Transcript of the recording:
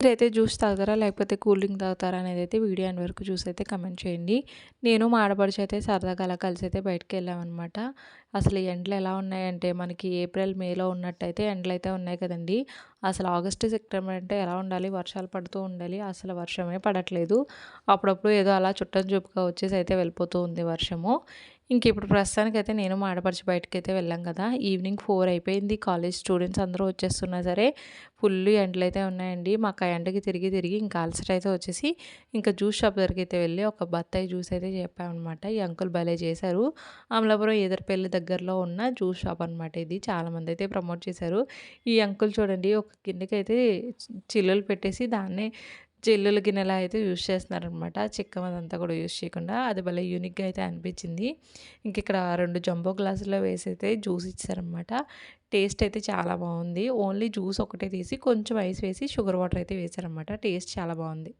మీరైతే జ్యూస్ తాగుతారా? లేకపోతే కూల్ డ్రింక్ తాగుతారా అనేది అయితే వీడియో అండ్ వరకు చూసి అయితే కమెంట్ చేయండి. నేను మా ఆడపడుచు అయితే సరదాగా అలా కలిసి అయితే బయటకు వెళ్ళామన్నమాట. అసలు ఈ ఎండలు ఎలా ఉన్నాయంటే మనకి ఏప్రిల్ మేలో ఉన్నట్టయితే ఎండలు అయితే ఉన్నాయి కదండి. అసలు ఆగస్టు సెప్టెంబర్ అంటే ఎలా ఉండాలి? వర్షాలు పడుతూ ఉండాలి. అసలు వర్షమే పడట్లేదు. అప్పుడప్పుడు ఏదో అలా చుట్టం చూపుగా వచ్చేసి అయితే వెళ్ళిపోతూ ఉంది వర్షము. ఇంక ఇప్పుడు ప్రస్తుతానికైతే నేను మాడపరిచి బయటకి అయితే వెళ్ళాం కదా. ఈవినింగ్ ఫోర్ అయిపోయింది. కాలేజ్ స్టూడెంట్స్ అందరూ వచ్చేస్తున్నా సరే ఫుల్ ఎండలు అయితే ఉన్నాయండి. మాకు ఆ ఎండకి తిరిగి తిరిగి ఇంకా అలసట అయితే వచ్చేసి ఇంకా జ్యూస్ షాప్ దగ్గరికి అయితే వెళ్ళి ఒక బత్తాయి జ్యూస్ అయితే చెప్పామన్నమాట. ఈ అంకుల్ భలే చేశారు. అమలాపురం ఎదురుపల్లి దగ్గరలో ఉన్న జ్యూస్ షాప్ అనమాట ఇది. చాలామంది అయితే ప్రమోట్ చేశారు. ఈ అంకుల్ చూడండి ఒక గిన్నెకి అయితే చిల్లులు పెట్టేసి దాన్నే చిల్లుల గిన్నెలా అయితే యూజ్ చేస్తున్నారనమాట చిక్కం అదంతా కూడా యూజ్ చేయకుండా. అది భలే యూనిక్గా అయితే అనిపించింది. ఇంక ఇక్కడ రెండు జంబో గ్లాసులో వేసి అయితే జ్యూస్ ఇచ్చారనమాట టేస్ట్ అయితే చాలా బాగుంది. ఓన్లీ జ్యూస్ ఒకటే తీసి కొంచెం ఐస్ వేసి షుగర్ వాటర్ అయితే వేశారనమాట టేస్ట్ చాలా బాగుంది.